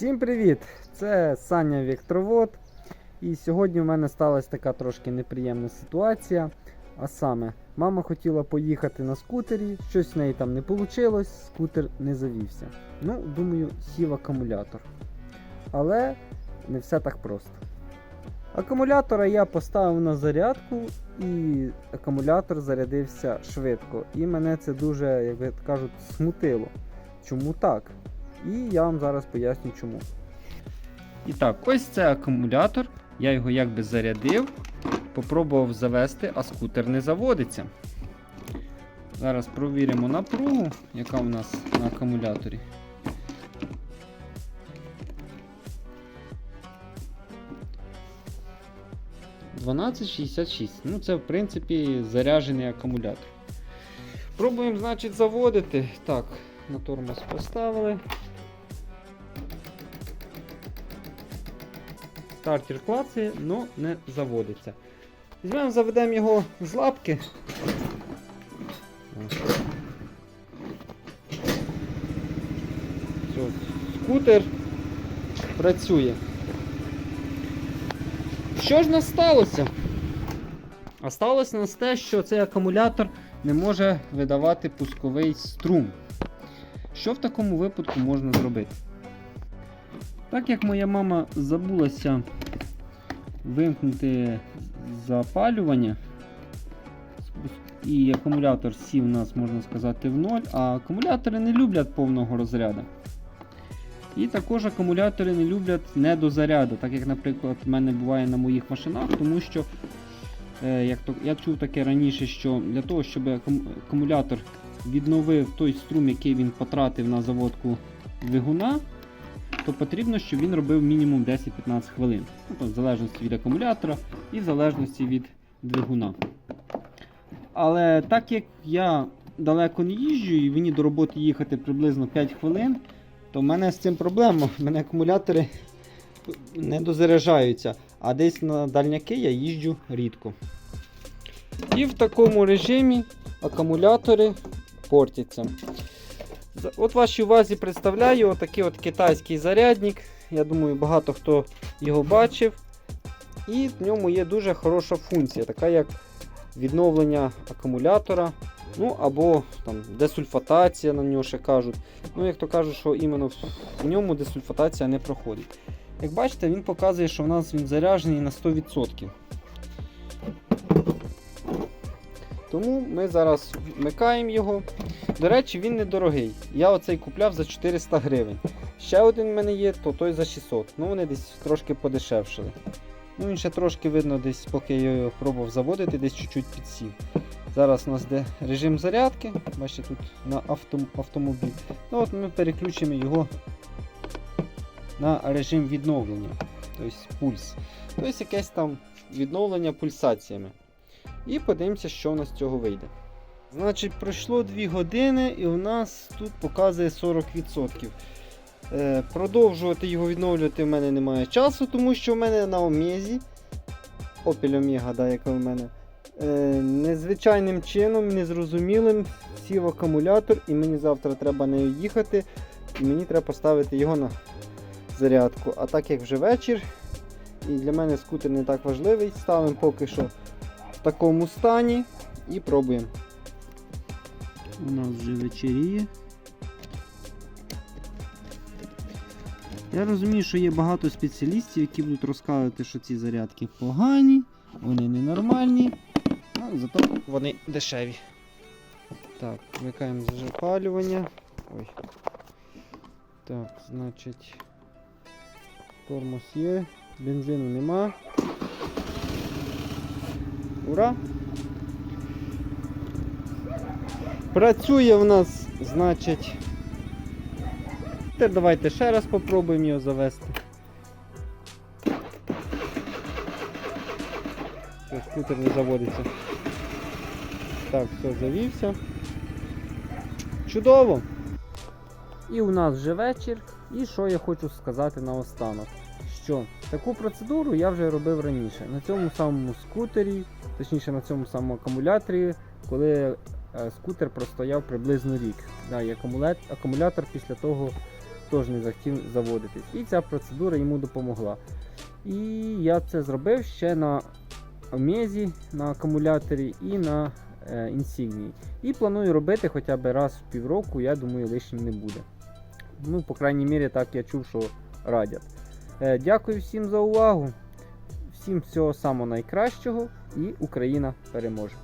Всім привіт! Це Саня Віктровод. І сьогодні в мене сталася така трошки неприємна ситуація. А саме, мама хотіла поїхати на скутері, щось в неї там не вийшло, скутер не завівся. Ну, думаю, сів акумулятор. Але не все так просто. Акумулятора я поставив на зарядку, і акумулятор зарядився швидко. І мене це дуже, як кажуть, смутило. Чому так? І я вам зараз поясню чому. І так, ось це акумулятор. Я його якби зарядив, попробував завести, а скутер не заводиться. Зараз провіримо напругу, яка у нас на акумуляторі. «1266». Ну, це в принципі заряджений акумулятор. Пробуємо, значить, заводити. Так, на тормоз поставили. Стартер клацає, але не заводиться. Візьмемо, заведемо його з лапки. Все, скутер працює. Що ж нас сталося? А сталося нас те, що цей акумулятор не може видавати пусковий струм. Що в такому випадку можна зробити? Так як моя мама забулася вимкнути запалювання, і акумулятор сів у нас, можна сказати, в ноль, а акумулятори не люблять повного розряду. І також акумулятори не люблять недозаряду, так як, наприклад, в мене буває на моїх машинах, тому що е, як то, я чув таке раніше, що для того, щоб акумулятор відновив той струм, який він потратив на заводку двигуна, то потрібно, щоб він робив мінімум 10-15 хвилин. Ну, то в залежності від акумулятора і в залежності від двигуна. Але так як я далеко не їжджу і мені до роботи їхати приблизно 5 хвилин, то в мене з цим проблема. У мене акумулятори не дозаряджаються, а десь на дальняки я їжджу рідко. І в такому режимі акумулятори портяться. От вашій увазі представляю отакий от китайський зарядник. Я думаю, багато хто його бачив. І в ньому є дуже хороша функція, така як відновлення акумулятора. Ну або там десульфатація на нього ще кажуть. Ну, як то кажуть, що іменно в ньому десульфатація не проходить. Як бачите, він показує, що в нас він заряджений на 100%. Тому ми зараз вмикаємо його. До речі, він недорогий. Я оцей купляв за 400 гривень. Ще один в мене є, то той за 600. Ну вони десь трошки подешевшили. Ну він ще трошки видно, десь поки я його пробував заводити, десь чуть-чуть підсів. Зараз у нас йде режим зарядки. Бачите, тут на авто, автомобіль. Ну от ми переключимо його на режим відновлення. Тобто пульс. Тобто якесь там відновлення пульсаціями. І подивимося, що у нас з цього вийде. Значить, пройшло 2 години і у нас тут показує 40%. Е, продовжувати його відновлювати в мене немає часу, тому що в мене на Омезі, Opel Omega, да, яка в мене, е, незвичайним чином, незрозумілим сів акумулятор, і мені завтра треба нею їхати, і мені треба поставити його на зарядку. А так як вже вечір, і для мене скутер не так важливий, ставимо поки що в такому стані і пробуємо. У нас вже вечеріє. Я розумію, що є багато спеціалістів, які будуть розказувати, що ці зарядки погані, вони ненормальні, а зато вони дешеві. Так, вмикаємо запалювання. Ой. Так, значить. Тормоз є, бензину нема. Ура! Працює в нас, значить. Тепер давайте ще раз попробуємо його завести. Скутер не заводиться. Так, все, завівся. Чудово! І у нас вже вечір. І що я хочу сказати наостанок? Що таку процедуру я вже робив раніше. На цьому самому скутері, точніше на цьому самому акумуляторі, коли скутер простояв приблизно рік. Да, і акумулятор після того теж не захотів заводитись. І ця процедура йому допомогла. І я це зробив ще на Омезі, на акумуляторі і на е, Insignia. І планую робити хоча б раз в півроку, я думаю, лишнім не буде. Ну, по крайній мірі, так я чув, що радять. Е, дякую всім за увагу. Всім всього самого найкращого і Україна переможе.